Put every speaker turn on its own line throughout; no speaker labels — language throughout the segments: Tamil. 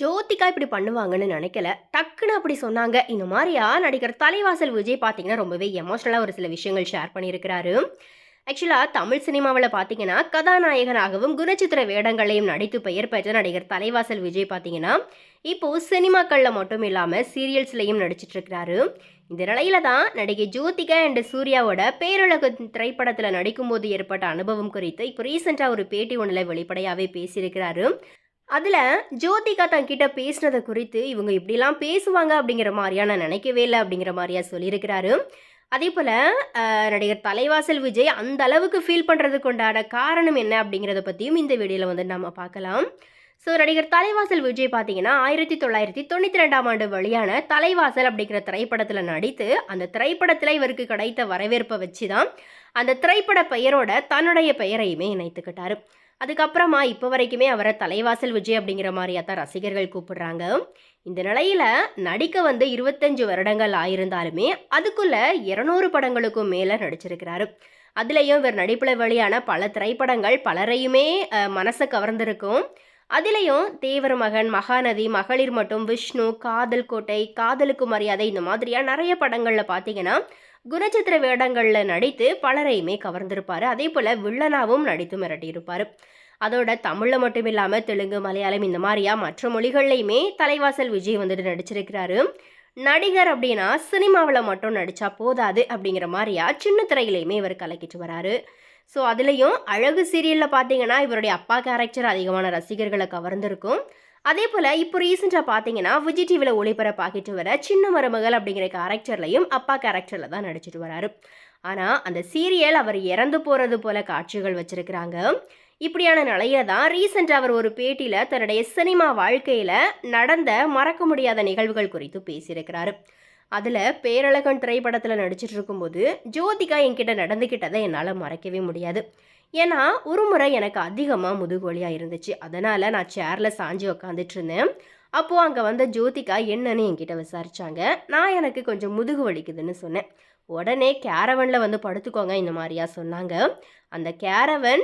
ஜோதிகா இப்படி பண்ணுவாங்கன்னு நினைக்கல. டக்குன்னு அப்படி சொன்னாங்க. இந்த மாதிரியா? நடிகர் தலைவாசல் விஜய் பார்த்தீங்கன்னா ரொம்பவே எமோஷ்னலாக ஒரு சில விஷயங்கள் ஷேர் பண்ணியிருக்கிறாரு. ஆக்சுவலாக தமிழ் சினிமாவில் பார்த்தீங்கன்னா கதாநாயகனாகவும் குணச்சித்திர வேடங்களையும் நடித்து பெயர் பெற்ற நடிகர் தலைவாசல் விஜய் பார்த்தீங்கன்னா இப்போது சினிமாக்களில் மட்டும் இல்லாமல் சீரியல்ஸ்லையும் நடிச்சிட்டு இருக்கிறாரு இந்த நிலையில தான் நடிகை ஜோதிகா அண்ட் சூர்யாவோட பேரழகு திரைப்படத்தில் நடிக்கும்போது ஏற்பட்ட அனுபவம் குறித்து இப்போ ரீசெண்டாக ஒரு பேட்டி ஒன்றில் வெளிப்படையாகவே பேசியிருக்கிறாரு. அதில் ஜோதிகா தங்கிட்ட பேசினதை குறித்து இவங்க இப்படிலாம் பேசுவாங்க அப்படிங்கிற மாதிரியா நான் நினைக்கவே இல்லை அப்படிங்கிற மாதிரியா சொல்லியிருக்கிறாரு. அதே போல் நடிகர் தலைவாசல் விஜய் அந்த அளவுக்கு ஃபீல் பண்ணுறதுக்கு உண்டான காரணம் என்ன அப்படிங்கிறத பற்றியும் இந்த வீடியோவில் வந்து நம்ம பார்க்கலாம். ஸோ நடிகர் தலைவாசல் விஜய் பார்த்தீங்கன்னா ஆயிரத்தி தொள்ளாயிரத்தி தொண்ணூற்றி ரெண்டாம் ஆண்டு வெளியான தலைவாசல் அப்படிங்கிற திரைப்படத்தில் நடித்து அந்த திரைப்படத்தில் இவருக்கு கிடைத்த வரவேற்பை வச்சு தான் அந்த திரைப்பட பெயரோட தன்னுடைய பெயரையுமே இணைத்துக்கிட்டார். அதுக்கப்புறமா இப்போ வரைக்குமே அவரை தலைவாசல் விஜய் அப்படிங்கிற மாதிரியா தான் ரசிகர்கள் கூப்பிடுறாங்க. இந்த நிலையில் நடிக்க வந்து இருபத்தஞ்சு வருடங்கள் ஆயிருந்தாலுமே அதுக்குள்ளே இருநூறு படங்களுக்கும் மேலே நடிச்சிருக்கிறாரு. அதுலேயும் இவர் நடிப்பில் வெளியான பல திரைப்படங்கள் பலரையுமே மனசை கவர்ந்திருக்கும். அதுலேயும் தேவர் மகன் மகாநதி மகளிர் மட்டும் விஷ்ணு காதல் கோட்டை காதலுக்கு மரியாதை இந்த மாதிரியா நிறைய படங்களில் பார்த்தீங்கன்னா குணச்சித்திர வேடங்களில் நடித்து பலரையுமே கவர்ந்திருப்பார். அதே போல் வில்லனாவும் நடித்து மிரட்டியிருப்பார். அதோட தமிழில் மட்டும் இல்லாமல் தெலுங்கு மலையாளம் இந்த மாதிரியா மற்ற மொழிகள்லையுமே தலைவாசல் விஜய் வந்துட்டு நடிச்சிருக்கிறாரு. நடிகர் அப்படின்னா சினிமாவில் மட்டும் நடித்தா போதாது அப்படிங்கிற மாதிரியா சின்ன திரையிலையுமே இவர் கலக்கிட்டு வராரு. ஸோ அதுலேயும் அழகு சீரியலில் பார்த்தீங்கன்னா இவருடைய அப்பா கேரக்டர் அதிகமான ரசிகர்களை கவர்ந்திருக்கும். அதே போல் இப்போ ரீசெண்டாக பார்த்தீங்கன்னா விஜய் டிவியில் ஒளிபரப்பாகிட்டு வர சின்ன மருமகள் அப்படிங்கிற கேரக்டர்லையும் அப்பா கேரக்டரில் தான் நடிச்சிட்டு வராரு. ஆனால் அந்த சீரியல் அவர் இறந்து போகிறது போல காட்சிகள் வச்சுருக்கிறாங்க. இப்படியான நிலையில தான் ரீசெண்டாக அவர் ஒரு பேட்டியில் தன்னுடைய சினிமா வாழ்க்கையில் நடந்த மறக்க முடியாத நிகழ்வுகள் குறித்து பேசியிருக்கிறாரு. அதில் பேரழகன் திரைப்படத்தில் நடிச்சிட்டு இருக்கும்போது ஜோதிகா என்கிட்ட நடந்துக்கிட்டதை என்னால் மறக்கவே முடியாது. ஏன்னா ஒரு முறை எனக்கு அதிகமாக முதுகோலியாக இருந்துச்சு. அதனால் நான் சேரில் சாஞ்சு உக்காந்துட்டு இருந்தேன். அப்போது அங்கே வந்த ஜோதிகா என்னன்னு என்கிட்ட விசாரித்தாங்க நான் எனக்கு கொஞ்சம் முதுகு வலிக்குதுன்னு சொன்னேன். உடனே கேரவனில் வந்து படுத்துக்கோங்க இந்த மாதிரியா சொன்னாங்க. அந்த கேரவன்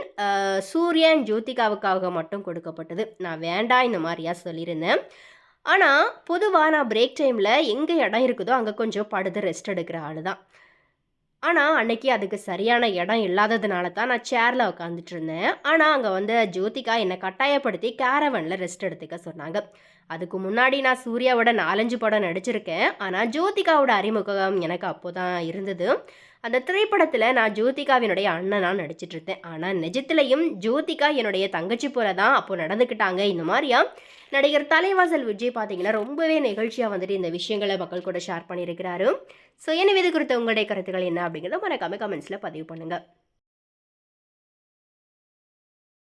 சூரியன் ஜோதிகாவுக்காக மட்டும் கொடுக்கப்பட்டது. நான் வேண்டாம் இந்த மாதிரியா சொல்லியிருந்தேன். ஆனால் பொதுவாக நான் பிரேக் டைமில் எங்கே இடம் இருக்குதோ அங்கே கொஞ்சம் படுத்து ரெஸ்ட் எடுக்கிற ஆள் தான் ஆனால் அன்னைக்கு அதுக்கு சரியான இடம் இல்லாததுனால தான் நான் சேரில் உட்காந்துட்டு இருந்தேன். ஆனால் அங்கே வந்து ஜோதிகா என்னை கட்டாயப்படுத்தி கேரவனில் ரெஸ்ட் எடுத்துக்க சொன்னாங்க. அதுக்கு முன்னாடி நான் சூர்யாவோட நாலஞ்சு படம் நடிச்சிருக்கேன். ஆனால் ஜோதிகாவோட அறிமுகம் எனக்கு அப்போ தான் இருந்தது. அந்த திரைப்படத்தில் நான் ஜோதிகாவினுடைய அண்ணனாக நடிச்சிட்டு இருந்தேன். ஆனால் நிஜத்துலையும் ஜோதிகா என்னுடைய தங்கச்சி போல தான் அப்போ நடந்துக்கிட்டாங்க. இந்த மாதிரியா நடிகர் தலைவாசல் விஜய் பார்த்தீங்கன்னா ரொம்பவே நிகழ்ச்சியாக வந்துட்டு இந்த விஷயங்களை மக்கள் கூட ஷேர் பண்ணியிருக்கிறாரு. ஸோ எனவே இது குறித்த உங்களுடைய கருத்துக்கள் என்ன அப்படிங்கிறத மறக்காம கமெண்ட்ஸில் பதிவு பண்ணுங்கள்